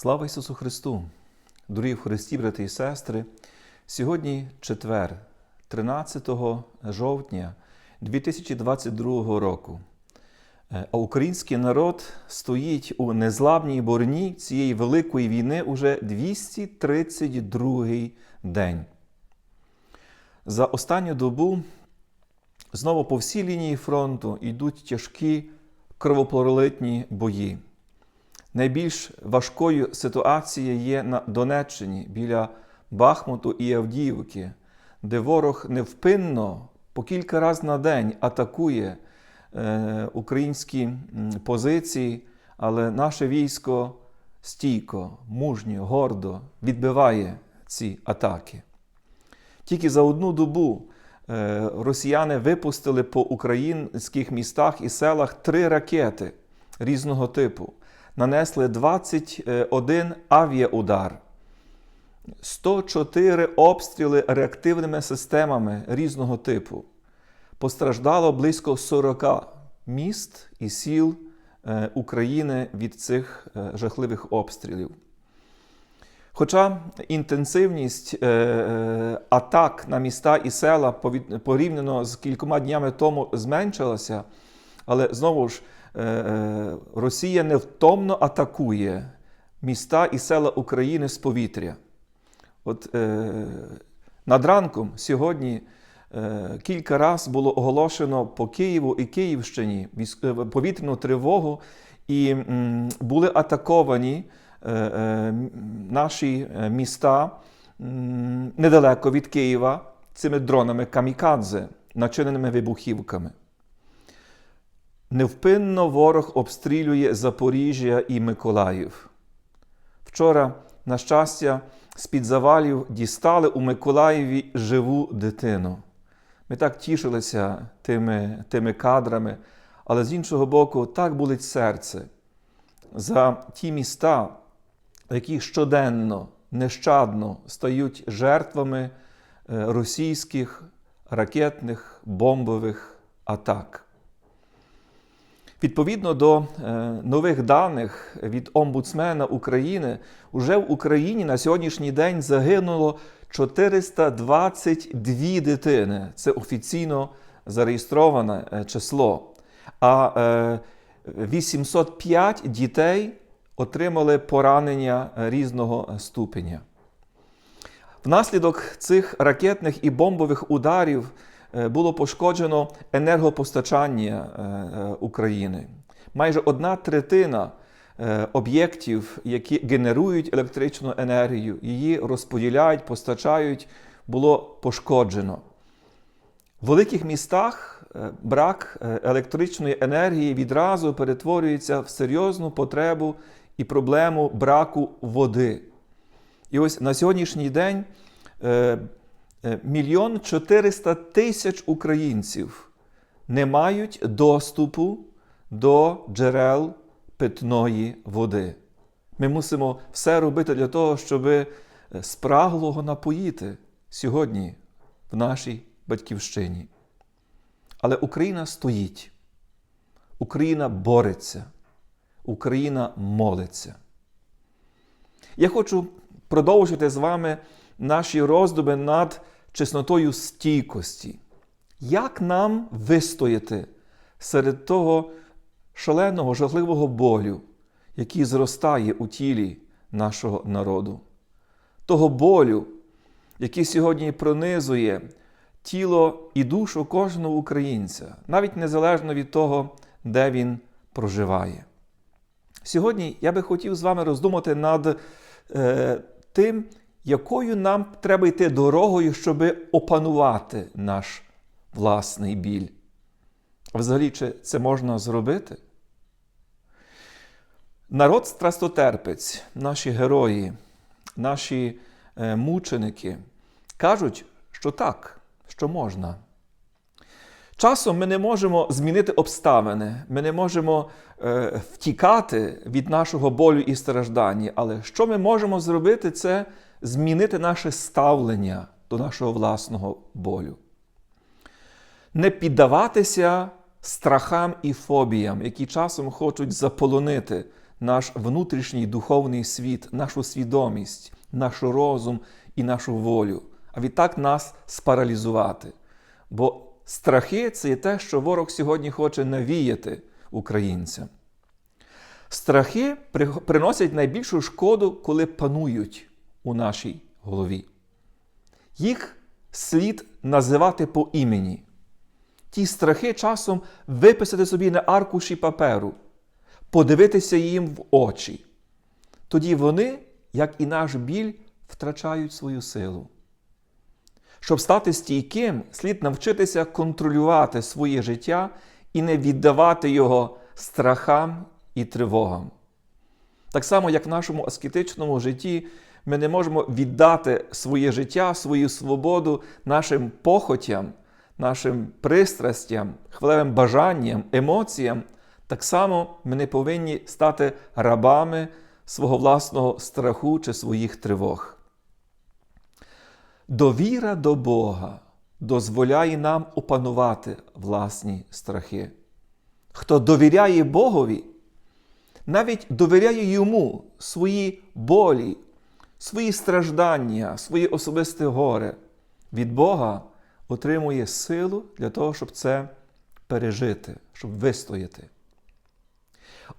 Слава Ісусу Христу! Дорогі в Христі, брати і сестри! Сьогодні четвер, 13 жовтня 2022 року. Е, А український народ стоїть у незламній борні цієї великої війни уже 232 день. За останню добу знову по всій лінії фронту йдуть тяжкі кровопролитні бої. Найбільш важкою ситуація є на Донеччині біля Бахмуту і Авдіївки, де ворог невпинно по кілька разів на день атакує е, українські позиції, але наше військо стійко, мужньо, гордо відбиває ці атаки. Тільки за одну добу е, росіяни випустили по українських містах і селах три ракети різного типу нанесли 21 авіаудар, 104 обстріли реактивними системами різного типу. Постраждало близько 40 міст і сіл е, України від цих е, жахливих обстрілів. Хоча інтенсивність е, е, атак на міста і села порівняно з кількома днями тому зменшилася, але знову ж е, е, Росія невтомно атакує міста і села України з повітря. От е, над ранком сьогодні е, кілька разів було оголошено по Києву і Київщині е, повітряну тривогу, і були атаковані е, е, наші е, міста недалеко від Києва цими дронами камікадзе, начиненими вибухівками. Невпинно ворог обстрілює Запоріжжя і Миколаїв. Вчора, на щастя, з-під завалів дістали у Миколаєві живу дитину. Ми так тішилися тими, тими кадрами, але з іншого боку, так болить серце за ті міста, які щоденно, нещадно стають жертвами е, російських ракетних бомбових атак. Відповідно до е, нових даних від омбудсмена України, уже в Україні на сьогоднішній день загинуло 422 дитини. Це офіційно зареєстроване е, число. А е, 805 дітей отримали поранення е, різного ступеня. Внаслідок цих ракетних і бомбових ударів е, було пошкоджено енергопостачання е, е, України. Майже одна третина е, об'єктів, які генерують електричну енергію, її розподіляють, постачають, було пошкоджено. В великих містах е, брак е, електричної енергії відразу перетворюється в серйозну потребу і проблему браку води. І ось на сьогоднішній день е, е, мільйон 400 тисяч українців не мають доступу до джерел питної води. Ми мусимо все робити для того, щоб е, спраглого напоїти сьогодні в нашій батьківщині. Але Україна стоїть, Україна бореться, Україна молиться. Я хочу продовжити з вами наші роздуми над чеснотою стійкості. Як нам вистояти серед того шаленого, жахливого болю, який зростає у тілі нашого народу? Того болю, який сьогодні пронизує тіло і душу кожного українця, навіть незалежно від того, де він проживає. Сьогодні я би хотів з вами роздумати над е, тим, якою нам треба йти дорогою, щоб опанувати наш власний біль. А Взагалі, чи це можна зробити? Народ страстотерпець, наші герої, наші е, мученики кажуть, що так, що можна. Часом ми не можемо змінити обставини, ми не можемо е, втікати від нашого болю і страждання. Але що ми можемо зробити, це змінити наше ставлення до нашого власного болю. Не піддаватися страхам і фобіям, які часом хочуть заполонити наш внутрішній духовний світ, нашу свідомість, наш розум і нашу волю, а відтак нас спаралізувати. Бо страхи це є те, що ворог сьогодні хоче навіяти українцям. Страхи приносять найбільшу шкоду, коли панують у нашій голові. Їх слід називати по імені. Ті страхи часом виписати собі на аркуші паперу, подивитися їм в очі. Тоді вони, як і наш біль, втрачають свою силу. Щоб стати стійким, слід навчитися контролювати своє життя і не віддавати його страхам і тривогам. Так само, як в нашому аскетичному житті ми не можемо віддати своє життя, свою свободу нашим похотям, нашим пристрастям, хвалевим бажанням, емоціям, так само ми не повинні стати рабами свого власного страху чи своїх тривог. Довіра до Бога дозволяє нам опанувати власні страхи. Хто довіряє Богові, навіть довіряє йому свої болі, свої страждання, своє особисте горе, від Бога отримує силу для того, щоб це пережити, щоб вистояти.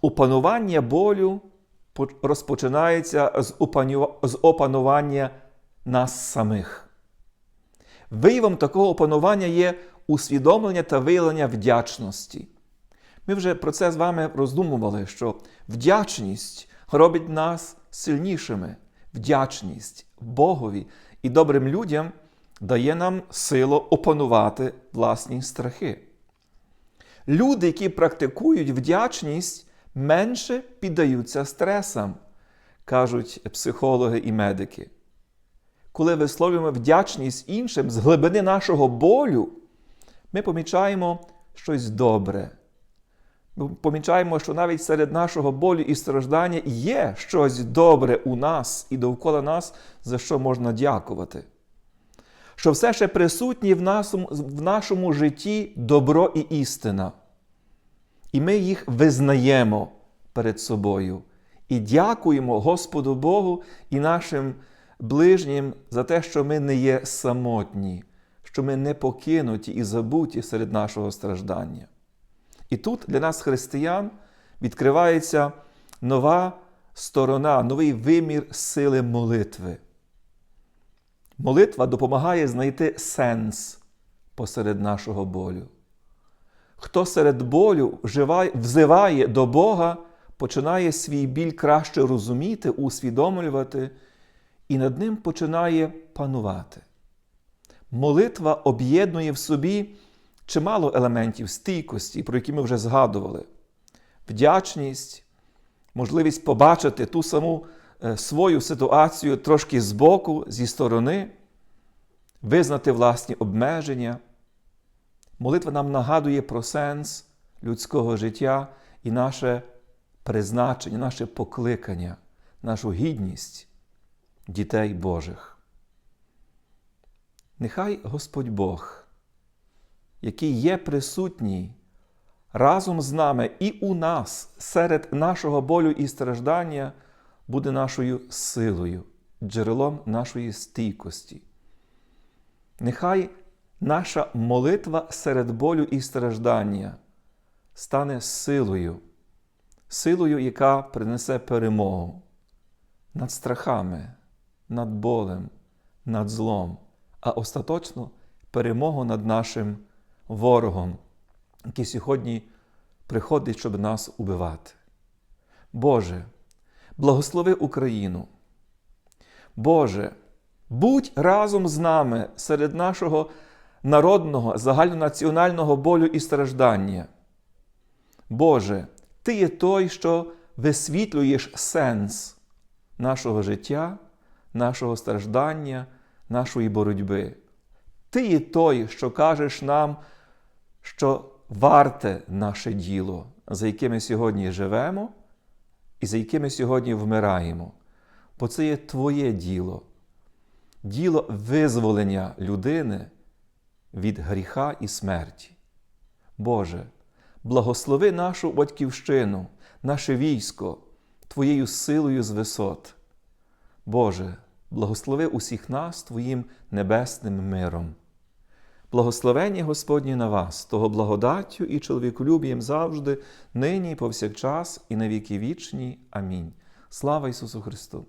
Опанування болю розпочинається з опанування нас самих. Виявом такого опанування є усвідомлення та виявлення вдячності. Ми вже про це з вами роздумували, що вдячність робить нас сильнішими. Вдячність Богові і добрим людям дає нам силу опанувати власні страхи. Люди, які практикують вдячність, менше піддаються стресам, кажуть психологи і медики. Коли висловлюємо вдячність іншим з глибини нашого болю, ми помічаємо щось добре. Ми помічаємо, що навіть серед нашого болю і страждання є щось добре у нас і довкола нас, за що можна дякувати. Що все ще присутні в нашому, в нашому житті добро і істина. І ми їх визнаємо перед собою і дякуємо Господу Богу і нашим ближнім за те, що ми не є самотні, що ми не покинуті і забуті серед нашого страждання. І тут для нас, християн, відкривається нова сторона, новий вимір сили молитви. Молитва допомагає знайти сенс посеред нашого болю. Хто серед болю взиває до Бога, починає свій біль краще розуміти, усвідомлювати і над ним починає панувати. Молитва об'єднує в собі чимало елементів стійкості, про які ми вже згадували. Вдячність, можливість побачити ту саму е, свою ситуацію трошки збоку, зі сторони, визнати власні обмеження. Молитва нам нагадує про сенс людського життя і наше призначення, наше покликання, нашу гідність дітей Божих. Нехай Господь Бог, який є присутній разом з нами і у нас серед нашого болю і страждання, буде нашою силою, джерелом нашої стійкості. Нехай наша молитва серед болю і страждання стане силою, силою, яка принесе перемогу над страхами, над болем, над злом, а остаточно перемогу над нашим ворогом, який сьогодні приходить, щоб нас убивати. Боже, благослови Україну. Боже, будь разом з нами серед нашого народного, загальнонаціонального болю і страждання. Боже, Ти є той, що висвітлюєш сенс нашого життя, нашого страждання, нашої боротьби. Ти є той, що кажеш нам, що варте наше діло, за якими сьогодні живемо і за якими сьогодні вмираємо. Бо це є Твоє діло, діло визволення людини від гріха і смерті. Боже, благослови нашу батьківщину, наше військо, Твоєю силою з висот. Боже, благослови усіх нас Твоїм небесним миром. Благословення Господні на вас, того благодаттю і чоловіколюбієм завжди, нині і повсякчас, і на віки вічні. Амінь. Слава Ісусу Христу!